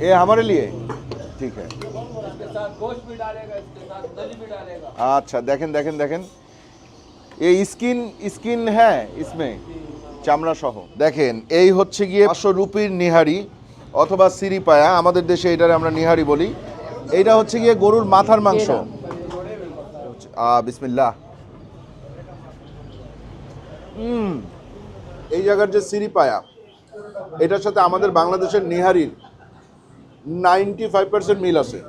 ये हमारे लिए ठीक है इसके साथ गोश्त भी डालेगा इसके साथ दही भी डालेगा আচ্ছা দেখেন দেখেন দেখেন এই স্কিন স্কিন হ্যাঁ ইসমে চামড়া সহ দেখেন এই হচ্ছে গিয়ে পাঁচশো রুপির নিহারি অথবা সিরি পায়া আমাদের দেশে এটারে আমরা নিহারি বলি এইটা হচ্ছে গিয়ে গরুর মাথার মাংস আহ, বিসমিল্লাহ হুম এই জায়গার যে সিরি পায়া এটার সাথে আমাদের বাংলাদেশের নিহারির নাইনটি ফাইভ পার্সেন্ট মিল আছে।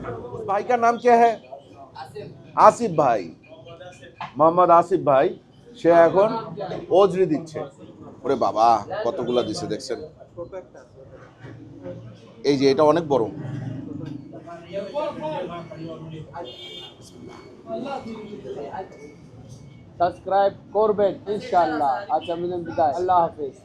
ভাইকার নাম কে হ্যাঁ আসিফ ভাই। মোহাম্মদ আসিফ ভাই, সে এখন অজরি দিচ্ছে। ওরে বাবা, কতগুলা দিছে দেখছেন? এই যে এটা অনেক বড়। সাবস্ক্রাইব করবেন, ইনশাআল্লাহ। আচ্ছা মিলন বিদায় আল্লাহ হাফিজ।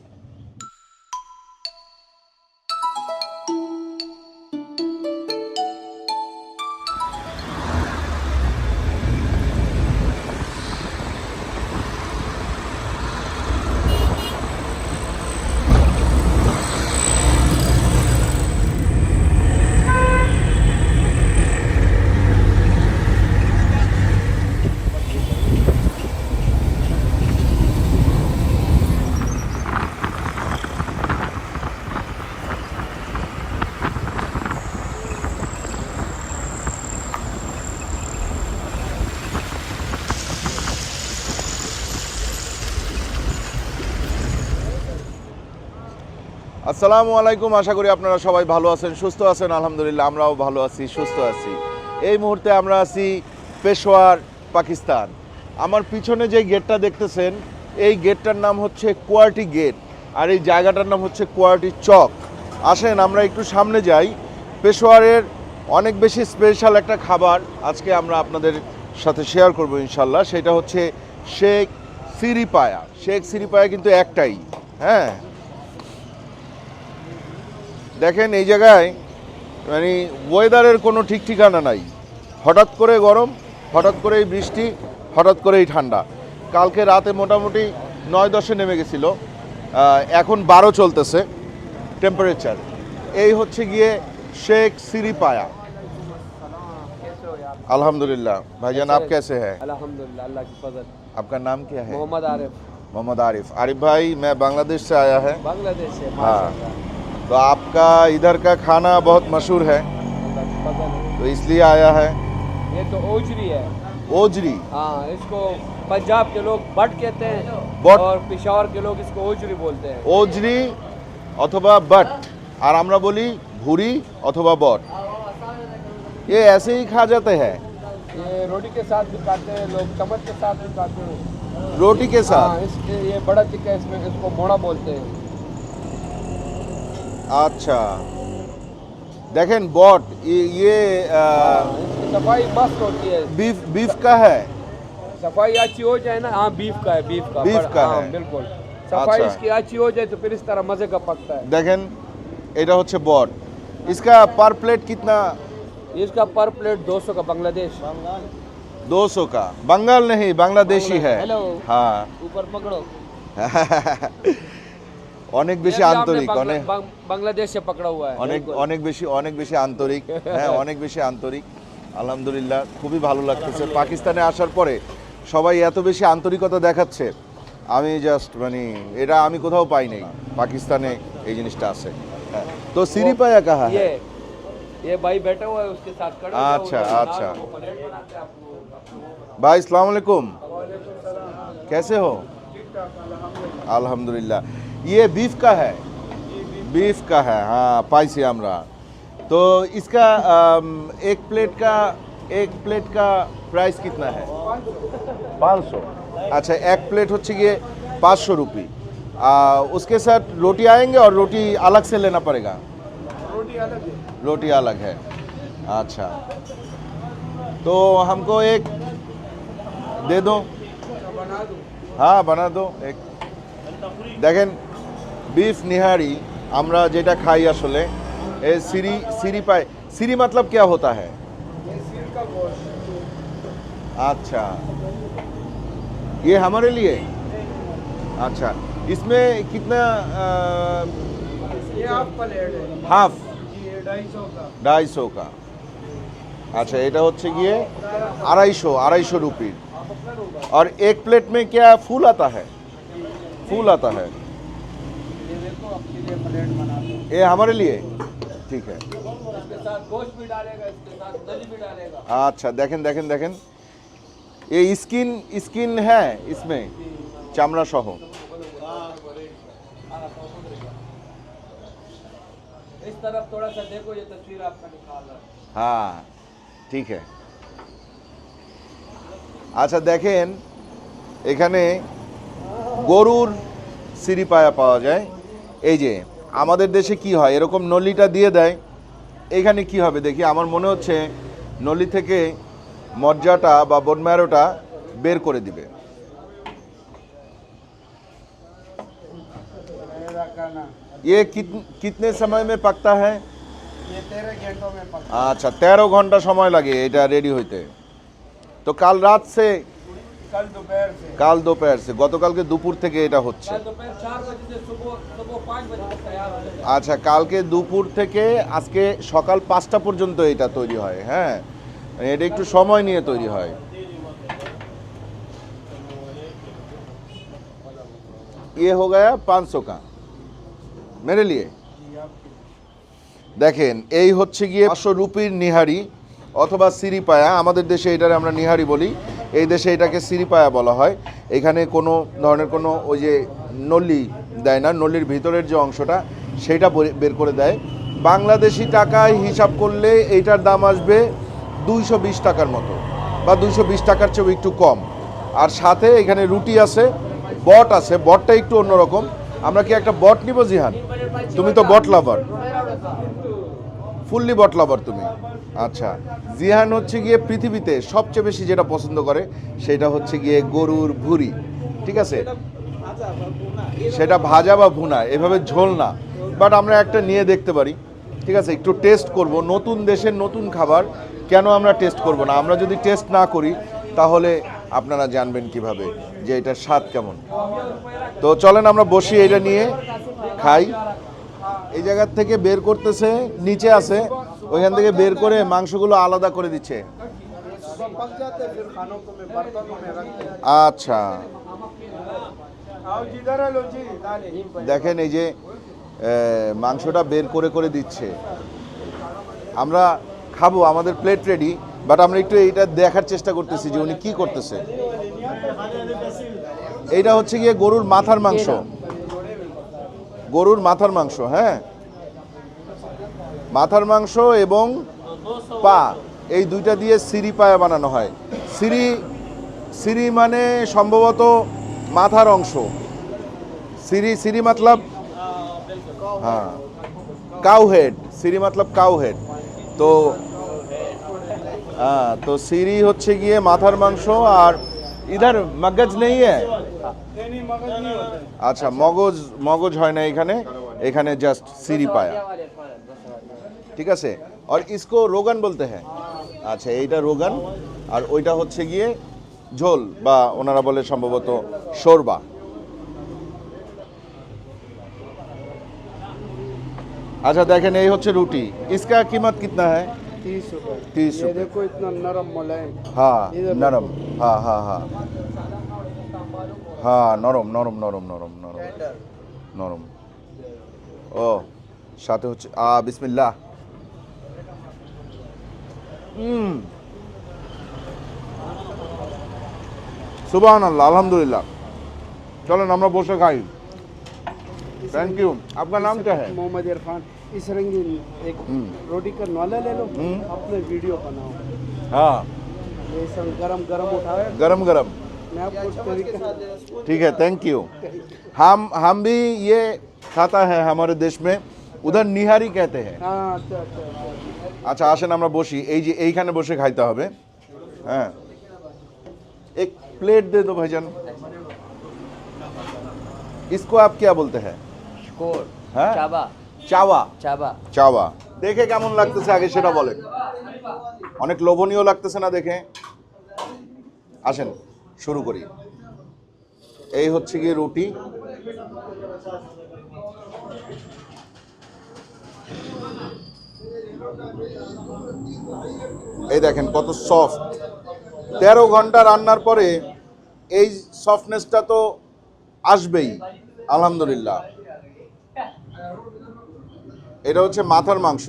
আসসালামু আলাইকুম। আশা করি আপনারা সবাই ভালো আছেন, সুস্থ আছেন। আলহামদুলিল্লাহ, আমরাও ভালো আছি, সুস্থ আছি। এই মুহূর্তে আমরা আছি পেশোয়ার পাকিস্তান। আমার পিছনে যে গেটটা দেখতেছেন, এই গেটটার নাম হচ্ছে কোয়ার্টি গেট আর এই জায়গাটার নাম হচ্ছে কোয়ার্টি চক। আসেন, আমরা একটু সামনে যাই। পেশোয়ারের অনেক বেশি স্পেশাল একটা খাবার আজকে আমরা আপনাদের সাথে শেয়ার করব ইনশাল্লাহ সেটা হচ্ছে শেখ সিরিপায়া। শেখ সিরিপায়া কিন্তু একটাই হ্যাঁ? দেখেন এই জায়গায় মানে ওয়েদারের কোনো ঠিক ঠিকানা নাই হঠাৎ করে গরম হঠাৎ করেই বৃষ্টি হঠাৎ করেই ঠান্ডা কালকে রাতে মোটামুটি নয় দশে নেমে গেছিলো আহ, এখন বারো চলতেছে টেম্পারেচার এই হচ্ছে গিয়ে শেখ সিরিপায়া कैसे हो यार अल्हम्दुलिल्लाह भाईजान आप कैसे हैं अल्हम्दुलिल्लाह अल्लाह की फजल आपका नाम क्या है मोहम्मद आरिफ मोहम्मद आरिफ आरिफ भाई मैं बांग्लादेश से आया है बांग्लादेश से हाँ। माशाल्लाह तो आपका इधर का खाना बहुत मशहूर है अल्लाह की फजल है तो इसलिए आया है ये तो ओजरी है ओजरी हाँ इसको पंजाब के लोग बट कहते हैं बट। और पिशावर के लोग इसको ओजरी बोलते हैं ওজরি অথবা বট আর আমরা বলি ভুরি অথবা বট ये ऐसे ही खा जाते हैं ये रोटी के साथ भी खाते हैं लोग चम्मच के साथ भी खाते हैं रोटी के हाँ साथ इसके ये बड़ा टिक्का है, इसमें इसको मोड़ा बोलते हैं अच्छा देखें बट ये ये हाँ, इसकी सफाई मस्त होती है बीफ बीफ का है सफाई अच्छी हो जाए ना हाँ बीफ का है बीफ का बीफ बड़ा- का हाँ, है। बिल्कुल सफाई अच्छा। इसकी अच्छी हो जाए तो फिर इस तरह मजे का पकता है देखें এটা হচ্ছে বট इसका पर प्लेट कितना इसका पर प्लेट 200 का बांग्लादेश 200 का बंगाल नहीं बांग्लादेशी है हेलो। हाँ ऊपर पकड़ो অনেক বেশি ये भी हमने আন্তরিক बांग्ला- অনেক बांग- बांग्लादेश से पकड़ा हुआ है অনেক बिल्कुल। অনেক বেশি অনেক বেশি আন্তরিক হ্যাঁ অনেক বেশি আন্তরিক আলহামদুলিল্লাহ খুবই ভালো লাগতেছে পাকিস্তানে আসার পরে সবাই এত বেশি আন্তরিকতা দেখাচ্ছে আমি জাস্ট মানে এটা আমি কোথাও পাই নাই পাকিস্তানে এই জিনিসটা আছে হ্যাঁ তো সিরি পায়া কাহা ये হ্যাঁ ये भाई बैठा हुआ है उसके साथ खड़ा हुआ है, अच्छा, उधर अच्छा। आपको प्लेट बनाते हैं, आपको- भाई सलाम अलैकुम कैसे हो अल्हम्दुलिल्लाह ये बीफ का है। बीफ का है हाँ पाइसी हमरा तो इसका एक प्लेट का एक प्लेट का प्राइस कितना है? पाँच सौ। अच्छा एक प्लेट हो है पाँच सौ रुपये। उसके साथ रोटी आएँगे और रोटी अलग से लेना पड़ेगा? रोटी अलग है। रोटी अलग है। अच्छा। तो हमको एक दे दो। अच्छा, हाँ बना दो। एक देखें বিফ নিহারি আমরা যেটা খাই আসলে এ সিরি সিরি পায় সিরি मतलब क्या होता है अच्छा ये हमारे लिए अच्छा इसमें कितना ये आप प्लेट है হাফ ये ढाई सौ का ढाई सौ का अच्छा এটা হচ্ছে গিয়ে আড়াইশো আড়াইশো रुपये और एक प्लेट में क्या फूल आता है फूल आता है ये देखो आपके लिए प्लेट बना दो ये हमारे लिए ठीक है इसके साथ गोश्त भी डालेगा इसके साथ दही भी डालेगा अच्छा देखें देखें देखें ये स्किन स्किन है इसमें चामड़ा सह इस तरफ थोड़ा सा देखो ये तस्वीर आपका निकाल रहा है হ্যাঁ ঠিক है আচ্ছা দেখেন এখানে গরুর সিঁড়ি পায়া পাওয়া যায় এই যে আমাদের দেশে কি হয় এরকম নলিটা দিয়ে দেয় এখানে কি হবে দেখি আমার মনে হচ্ছে নলি থেকে মজ্জাটা বা বনম্যারোটা বের করে দিবে मेरा खाना ये कित कितने समय में पकता है ये तेरह घंटों में पक আচ্ছা তেরো ঘন্টা সময় লাগে এটা রেডি হইতে তো কাল রাত সে कल दोपहर से কাল দোপহার সে গতকালকে দুপুর থেকে এটা হচ্ছে कल दोपहर चार बजे से सुबह सुबह पाँच बजे तक तैयार हो जाएगा আচ্ছা কালকে দুপুর থেকে আজকে সকাল পাঁচটা পর্যন্ত এটা তৈরি হয় হ্যাঁ এটা একটু সময় নিয়ে তৈরি হয় ये हो गया पाँच सौ का मेरे लिए দেখেন এই হচ্ছে গিয়ে পাঁচশো রুপির নিহারি অথবা সিরিপায়া আমাদের দেশে এটারে আমরা নিহারি বলি এই দেশে এটাকে সিরিপায়া বলা হয়। এখানে কোনো ধরনের কোনো ওই যে নলি দেয় না, নলির ভিতরের যে অংশটা, সেটা বের করে দেয়। বাংলাদেশি টাকায় হিসাব করলে এইটার দাম আসবে দুইশো বিশ টাকার মতো বা দুইশো বিশ টাকার চেয়েও একটু কম। আর সাথে এখানে রুটি আছে, বট আছে, বটটা একটু অন্যরকম। আমরা কি একটা বট নিব, জিহান? তুমি তো bot lover. Fully bot lover তুমি। আচ্ছা জিহান হচ্ছে গিয়ে পৃথিবীতে সবচেয়ে বেশি যেটা পছন্দ করে, সেটা হচ্ছে গিয়ে গরুর ভুঁড়ি, ঠিক আছে? সেটা ভাজা বা ভুনা, এভাবে ঝোল না। বাট আমরা একটা নিয়ে দেখতে পারি, ঠিক আছে? একটু টেস্ট করব, নতুন দেশের নতুন খাবার, কেন আমরা টেস্ট করব না? আমরা যদি টেস্ট না করি, তাহলে আপনারা জানবেন কীভাবে যে এটার স্বাদ কেমন। তো চলেন আমরা বসি এটা নিয়ে, খাই। এই জায়গার থেকে বের করতেছে, নিচে আছে, ওইখান থেকে বের করে মাংসগুলো আলাদা করে দিচ্ছে। আচ্ছা। দেখেন এই যে মাংসটা বের করে করে দিচ্ছে। আমরা খাব, আমাদের প্লেট রেডি বাট আমরা একটু এইটা দেখার চেষ্টা করতেছি যে উনি কি করতেছে। এইটা হচ্ছে গিয়ে গরুর মাথার মাংস। গরুর মাথার মাংস হ্যাঁ? মাথার মাংস এবং পা, এই দুইটা দিয়ে সিরি পায়া বানানো হয়। সিঁড়ি সিঁড়ি মানে সম্ভবত মাথার অংশ। সিঁড়ি সিঁড়ি মতলব? হ্যাঁ। কাউ হেড সিরি মতলব কাউ হেড তো হ্যাঁ তো সিঁড়ি হচ্ছে গিয়ে মাথার মাংস আর ইধার মগজ নেই হ্যাঁ नहीं मगज नहीं होते আচ্ছা মগজ মগজ হয় না এখানে এখানে জাস্ট সিরি পায়া ঠিক আছে আর ইসকো রোগান বলতে হ্যাঁ আচ্ছা এইটা রোগান আর ওইটা হচ্ছে গিয়ে ঝোল বা ওনারা বলে সম্ভবত শোরবা আচ্ছা দেখেন এই হচ্ছে রুটি ইসকা कीमत कितना है तीस रुपए तीस ये रुपए देखो इतना नरम मुलायम হ্যাঁ इधर নরম হ্যাঁ হ্যাঁ হ্যাঁ হ্যাঁ নরম নরম নরম নরম নরম নরম ও সাথে হচ্ছে আ বিসমিল্লাহ হুম সুবাহ আল্লাহ আলহামদুলিল্লাহ চলেন আমরা বসে খাই थैंक यू आपका नाम क्या है मोहम्मद इरफान इस रंगीन एक हम्म। रोटी का नवाला ले लो हम्म। अपने वीडियो बनाओ हाँ ये सब गरम गरम उठाए गरम गरम मैं आपको उस तरीके ठीक है थैंक यू हम हम भी ये खाता है हमारे देश में उधर निहारी कहते हैं हाँ अच्छा अच्छा अच्छा আচ্ছা আসেন আমরা বসি এই যে এইখানে বসে খাইতে হবে হ্যাঁ एक प्लेट दे दो भाईजान इसको आप क्या बोलते हैं कोर হ্যাঁ चाबा চাওয়া चाबा চাওয়া দেখে কেমন লাগতেছে আগে সেটা বলেন অনেক লোভনীয় লাগতেছে না দেখে আসেন শুরু করি। এই হচ্ছে গিয়ে রুটি। এই দেখেন কত সফট তেরো ঘণ্টা রান্নার পরে এই সফটনেসটা তো আসবেই, আলহামদুলিল্লাহ। এটা হচ্ছে মাথার মাংস।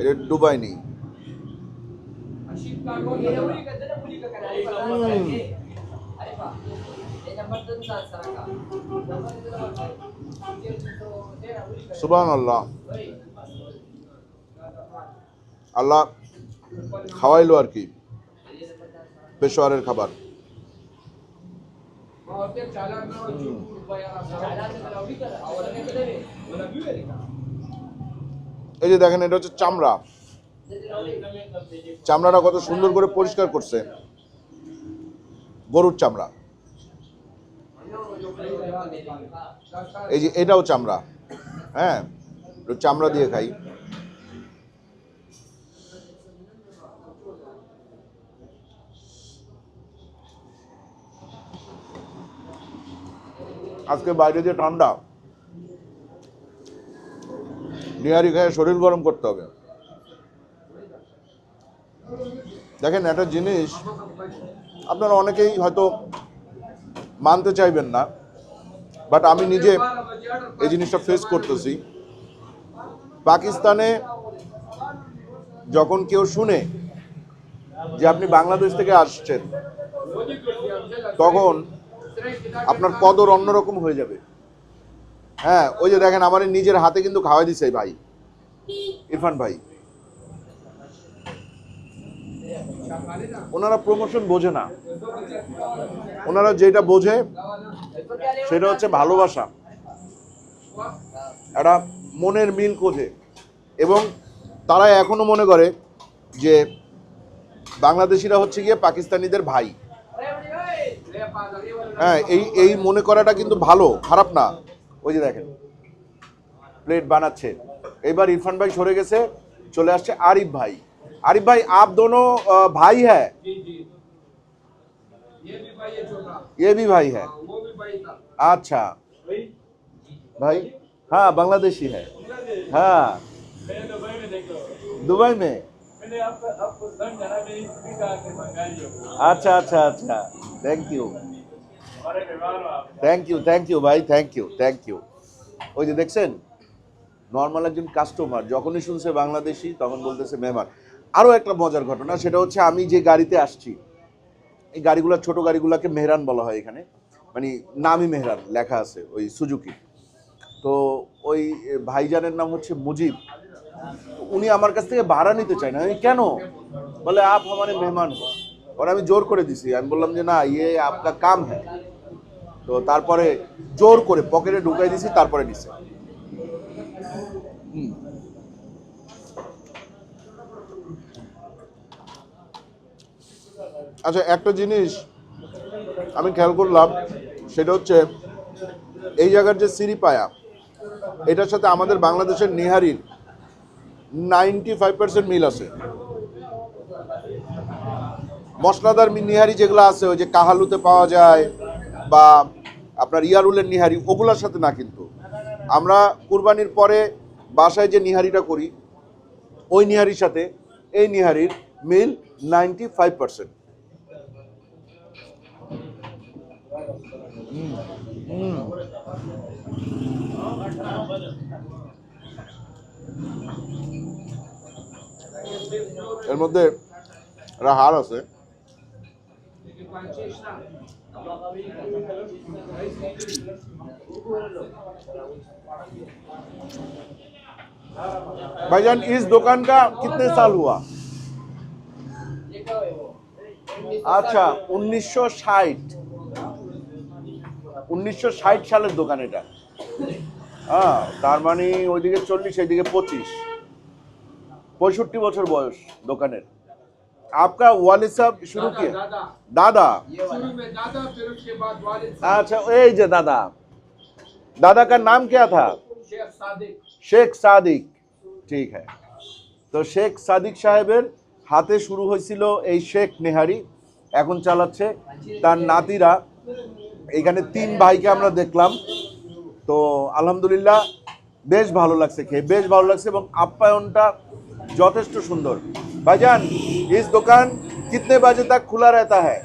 এটা ডুবাই নেই আল্লাহ আল্লাহ খাওয়াইলো আর কি, পেশোয়ারের খাবার। এই যে দেখেন, এটা হচ্ছে চামড়া। চামড়াটা কত সুন্দর করে পরিষ্কার করছে। গরুর চামড়া। এই যে এটাও চামড়া। হ্যাঁ চামড়া দিয়ে খাই। আজকে বাইরে যে ঠান্ডা, নিহারি খেয়ে শরীর গরম করতে হবে। দেখেন একটা জিনিস আপনারা অনেকেই হয়তো মানতে চাইবেন না বাট আমি নিজে এই জিনিসটা ফেস করতেছি। পাকিস্তানে যখন কেউ শুনে যে আপনি বাংলাদেশ থেকে আসছেন, তখন আপনার কদর অন্যরকম হয়ে যাবে। হ্যাঁ ওই যে দেখেন, আমার নিজের হাতে কিন্তু খাওয়াই দিছে ভাই, ইরফান ভাই। ওনারা প্রমোশন বোঝে না। ওনারা যেটা বোঝে, সেটা হচ্ছে ভালোবাসা। একটা মনের মিল খোঁজে। এবং তারা এখনও মনে করে যে বাংলাদেশিরা হচ্ছে গিয়ে পাকিস্তানিদের ভাই। হ্যাঁ এই এই মনে করাটা কিন্তু ভালো, খারাপ না। ওই যে দেখেন প্লেট বানাচ্ছে। এবার ইরফান ভাই সরে গেছে, চলে আসছে আরিফ ভাই। আরিফ ভাই আপ दोनों अ, भाई है जी जी ये भी भाई है छोटा ये भी भाई है वो भी भाई था अच्छा भाई हाँ बांग्लादेशी है हाँ मैंने दुबई में देखो दुबई में मैंने आपको आपको सन जाना मेरी भी कहा कि मंगाई हो अच्छा अच्छा अच्छा थैंक यू हमारे व्यवहार हो आप থ্যাংক ইউ থ্যাংক ইউ ভাই থ্যাংক ইউ থ্যাংক ইউ ওই যে দেখছেন নর্মাল একজন কাস্টমার যখনই শুনছে বাংলাদেশি তখন বলতেছে মেহমান আরও একটা মজার ঘটনা, সেটা হচ্ছে আমি যে গাড়িতে আসছি, এই গাড়িগুলো, ছোট গাড়িগুলোকে মেহরান বলা হয় এখানে মানে নামই মেহরান, লেখা আছে ওই সুজুকি। তো ওই ভাইজানের নাম হচ্ছে মুজিব। উনি আমার কাছ থেকে ভাড়া নিতে চায় না। আমি কেন? বলে, আপ আমারে মেহমান হো। ওর আমি জোর করে দিছি। আমি বললাম যে, না ইয়ে আপনার কাম হ্যাঁ তো তারপরে জোর করে পকেটে ঢুকাই দিছি, তারপরে নিছে। আচ্ছা একটা জিনিস আমি খেয়াল করলাম, সেটা হচ্ছে এই জায়গার যে সিরিপায়া, এটার সাথে আমাদের বাংলাদেশের নিহারির নাইনটি ফাইভ পার্সেন্ট মিল আছে। মশলাদার নিহারি যেগুলো আছে, ওই যে কাহালুতে পাওয়া যায় বা আপনার ইয়ারুলের নিহারি, ওগুলোর সাথে না কিন্তু। আমরা কুরবানির পরে বাসায় যে নিহারিটা করি, ওই নিহারির সাথে এই নিহারির মিল নাইনটি ফাইভ পার্সেন্ট এর মধ্যে একটা হাড় আছে लेकिन पांचेश ना भाईजान इस दुकान का कितने साल हुआ আচ্ছা উনিশশো ষাট উনিশশো ষাট সালের দোকান এটা হ্যাঁ তার মানে ওইদিকে চল্লিশ এইদিকে পঁচিশ পঁয়ষট্টি বছর বয়স দোকানের आपका वालिद साहब शुरू दादा किए दादा दादा शुरू में दादा फिर उसके बाद वालिद अच्छा এই যে দাদা दादा का नाम क्या था शेख सादिक শেখ সাদিক ঠিক হ্যাঁ তো শেখ সাদিক সাহেবের হাতে শুরু হয়েছিল এই শেখ নেহারি এখন চালাচ্ছে তার নাতিরা এখানে তিন ভাইকে আমরা দেখলাম। তো আলহামদুলিল্লাহ বেশ ভালো লাগছে খেয়ে, বেশ ভালো লাগছে এবং আপ্যায়নটা যথেষ্ট সুন্দর। ভাইজান, ইস দোকান কিতনে বাজে তাক খোলা রেতা হ্যাঁ।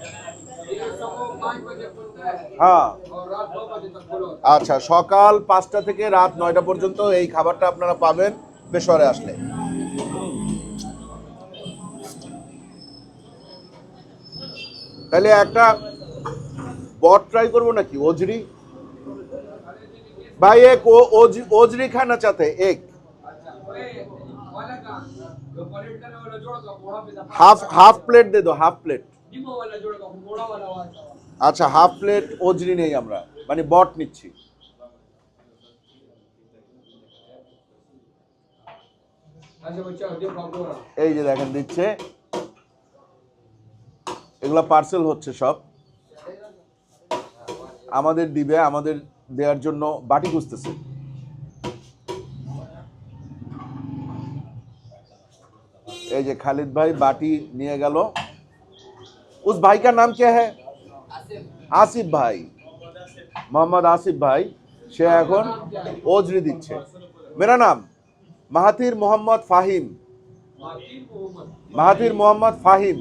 আচ্ছা সকাল পাঁচটা থেকে রাত নয়টা পর্যন্ত এই খাবারটা আপনারা পাবেন পেশোয়ারে আসলে। তাহলে একটা বট ট্রাই করবো নাকি ওজরি भाई एक वो ओज, ओजरी खाना चाहते हैं एक हाफ हाफ प्लेट दे दो हाफ प्लेट আচ্ছা হাফ প্লেট ওজরি নেই আমরা মানে বট নিচ্ছি এই যে দেখেন দিচ্ছে এগুলা পার্সেল হচ্ছে সব আমাদের দিবে আমাদের দেওয়ার জন্য বাটি খুঁজতেছে এই যে খালিদ ভাই বাটি নিয়ে গেল उस भाई का नाम क्या है আসিফ ভাই মোহাম্মদ আসিফ ভাই সে এখন ওজরি দিচ্ছে মেরা নাম মাহাতির মোহাম্মদ ফাহিম महातीर मोहम्मद फाहिम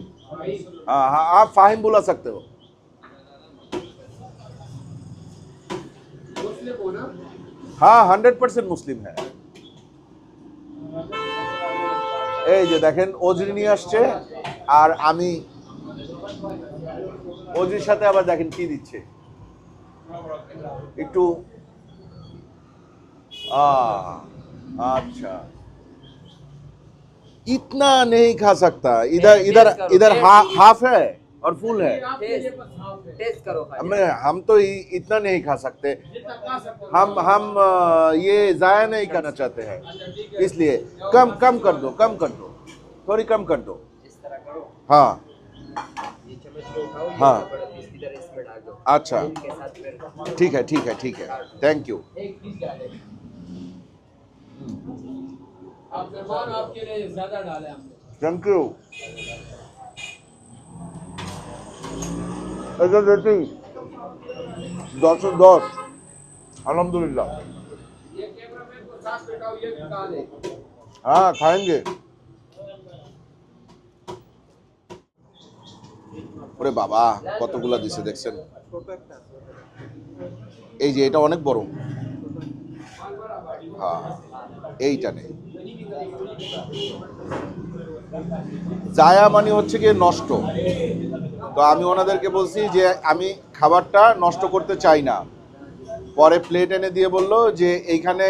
हाँ हाँ आप फाहिम बुला सकते हो হ্যাঁ হান্ড্রেড পার্সেন্ট মুসলিম হ্যাঁ। এই যে দেখেন অজরি নিয়ে আসছে আর আমি অজির সাথে আবার দেখেন কি দিচ্ছে। একটু আচ্ছা। ইতনা নেই খা সকতা। ইধার ইধার ইধার হাফ হ্যাঁ और फुल है। टेस्ट टेस्ट करो हमें हम तो इतना नहीं खा सकते। हम हम ये जाया नहीं करना चाहते हैं। इसलिए कम कम कर दो कम कर दो। थोड़ी कम कर दो। इस तरह करो। हाँ। ये ये हाँ। बड़ा पीस इधर इसमें डाल दो। अच्छा। ठीक है ठीक है ठीक है। थैंक यू थैंक मेहमान এটা রেটিং দশে দশ। আলহামদুলিল্লাহ। হ্যাঁ खाएंगे ওরে বাবা, কতগুলা দিছে দেখছেন? এই যে, এটা অনেক বড়। হ্যাঁ এইটা নেই। জায়া মানে হচ্ছে গিয়ে নষ্ট। তো আমি ওনাদেরকে বলছি যে আমি খাবারটা নষ্ট করতে চাই না। পরে প্লেট এনে দিয়ে বলল যে এইখানে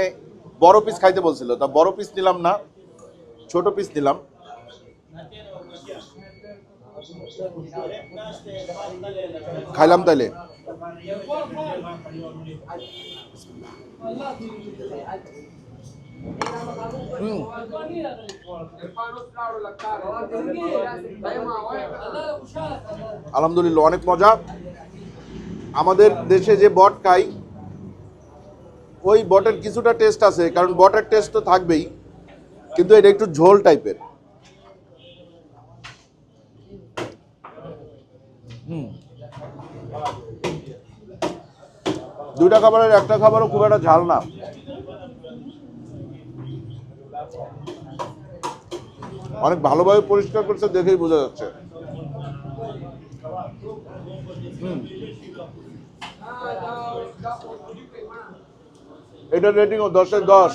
বড় পিস খাইতে বলছিল। তা বড় পিস নিলাম না, ছোট পিস নিলাম। খাইলাম তাইলে। আলহামদুলিল্লাহ, অনেক মজা। আমাদের দেশে যে বট খাই, ওই বটের কিছুটা টেস্ট আছে, কারণ বটের টেস্ট তো থাকবেই, কিন্তু এটা একটু ঝোল টাইপের। দুইটা খাবারের একটা খাবারও খুব একটা ঝাল না। অনেক ভালোভাবে পরিষ্কার করছে দেখেই বোঝা যাচ্ছে। হুম। এটা রেটিং ও দশে দশ।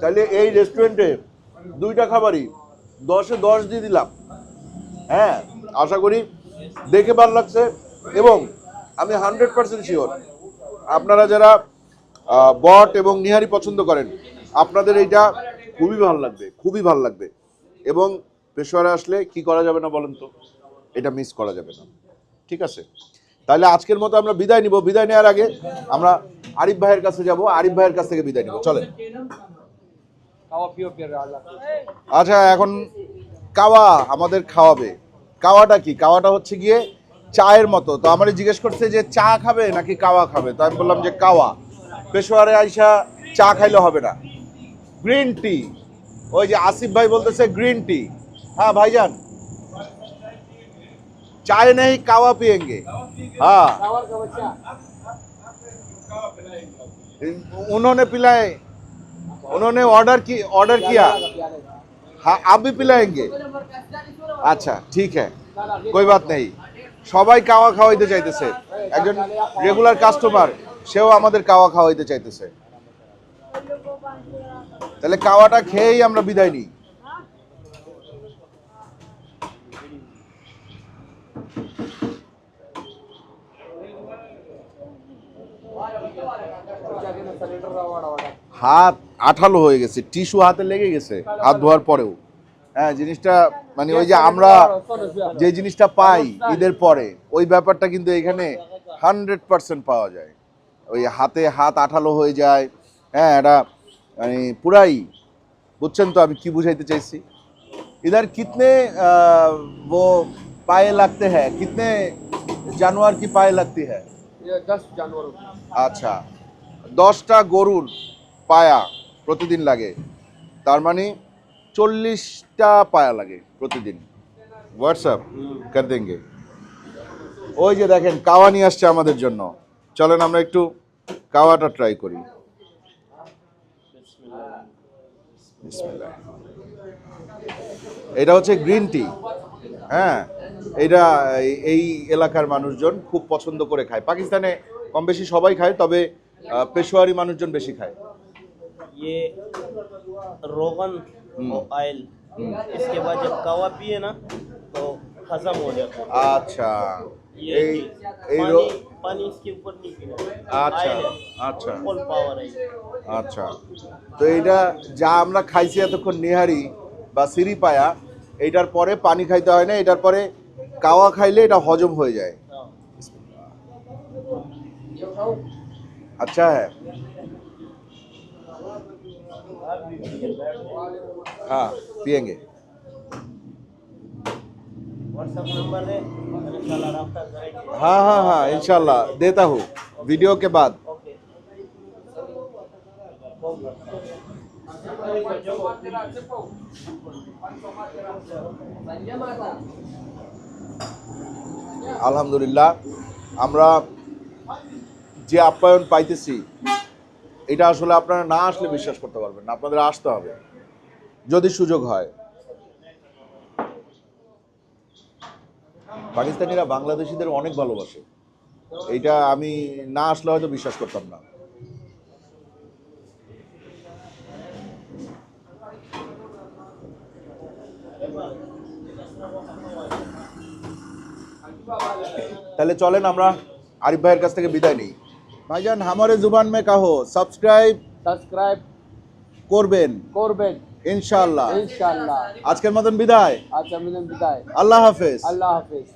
তাহলে এই রেস্টুরেন্টে দুইটা খাবারই দশে দশ দিয়ে দিলাম। হ্যাঁ আশা করি দেখে ভালো লাগছে এবং আমি হান্ড্রেড পার্সেন্ট শিওর আপনারা যারা বট এবং নিহারি পছন্দ করেন, আপনাদের এইটা খুবই ভালো লাগবে খুবই ভালো লাগবে। এবং পেশোয়ারে আসলে কি করা যাবে না বলেন তো? এটা মিস করা যাবে না। ঠিক আছে? তাহলে আজকের মতো আমরা বিদায় নিব। বিদায় নেওয়ার আগে আমরা আরিফ ভাইয়ের কাছে যাব। আরিফ ভাইয়ের কাছ থেকে বিদায় নিব। চলেন। আচ্ছা এখন কাওয়া আমাদের খাওয়াবে। কাওয়াটা কি? কাওয়াটা হচ্ছে গিয়ে চায়ের মতো। তো আমার জিজ্ঞেস করছে যে চা খাবে নাকি কাওয়া খাবে? তো আমি বললাম যে কাওয়া। পেশোয়ারে আইসা চা খাইলে হবে না। গ্রিন টি ওই যে আসিফ ভাই বলতেছে গ্রিন टी हाँ भाईजान चाय नहीं कावा पियेंगे हाँ चावल का बच्चा उन्होंने पिलाए उन्होंने ऑर्डर की ऑर्डर किया हाँ आप भी पिलाएंगे আচ্ছা ঠিক হ্যাঁ কই বাত নেই সবাই কাওয়া খাওয়াইতে চাইতেছে একজন রেগুলার কাস্টমার সেও আমাদের কাওয়া খাওয়াইতে চাইতেছে তাহলে কাওয়াটা খেয়েই আমরা বিদায় নিই। হাত আঠালো হয়ে গেছে, টিস্যু হাতে লেগে গেছে, হাত ধোয়ার পরেও। হ্যাঁ জিনিসটা মানে ওই যে আমরা যে জিনিসটা পাই ঈদের পরে, ওই ব্যাপারটা কিন্তু এখানে হান্ড্রেড পাওয়া যায়। ওই হাতে হাত আঠালো হয়ে যায়। হ্যাঁ এটা মানে পুরাই বুঝছেন তো আমি কি বুঝাইতে চাইছি इधर कितने अ, वो पाए लगते हैं कितने जानवर की पाए लगती है ये दस जानवर আচ্ছা দশটা গরুর পায়া প্রতিদিন লাগে তার মানে চল্লিশটা পায়া লাগে প্রতিদিন হোয়াটসঅ্যাপ কর দেঙ্গে ওই যে দেখেন কাওয়া নিয়ে আসছে আমাদের জন্য চলেন আমরা একটু কাওয়াটা ট্রাই করি এটা হচ্ছে গ্রিন টি হ্যাঁ এটা এই- এই এলাকার মানুষজন খুব পছন্দ করে খায় পাকিস্তানে কম বেশি সবাই খায় তবে আহ, পেশোয়ারি মানুষজন বেশি খায় ये रोगन और ऑयल इसके बाद जब कवा पिए ना तो खत्म हो जाता है আচ্ছা ये এই এই पानी রো- पानी इसके ऊपर नहीं पीना আচ্ছা ऑयल है আচ্ছা फुल पावर है আচ্ছা তো এইটা যা আমরা খাইছি এতক্ষণ নেহারি বা সিরি পায়া এইটার পরে পানি খাইতে হয় না এটার পরে কাওয়া খাইলে এটা হজম হয়ে যায় हाँ। अच्छा है हाँ पियेंगे व्हाट्सएप नंबर है इंशाल्लाह रब्ता करेंगे हाँ हाँ हाँ इंशाल्लाह देता हूँ वीडियो के बाद ओके আলহামদুলিল্লাহ আমরা যে আপ্যায়ন পাইতেছি এটা আসলে আপনারা না আসলে বিশ্বাস করতে পারবেন না আপনাদের আসতে হবে যদি সুযোগ হয় পাকিস্তানিরা বাংলাদেশিদের অনেক ভালোবাসে। এইটা আমি না আসলে হয়তো বিশ্বাস করতাম না। তাহলে চলেন আমরা আরিফ ভাইয়ের কাছ থেকে বিদায় নিই। ভাইজান হামারে জুবান মে কাহো সাবস্ক্রাইব সাবস্ক্রাইব করবেন। করবেন। ইনশাআল্লাহ। ইনশাআল্লাহ। আজকের মতন বিদায়। আচ্ছা বিদায়। আল্লাহ হাফেজ। আল্লাহ হাফেজ।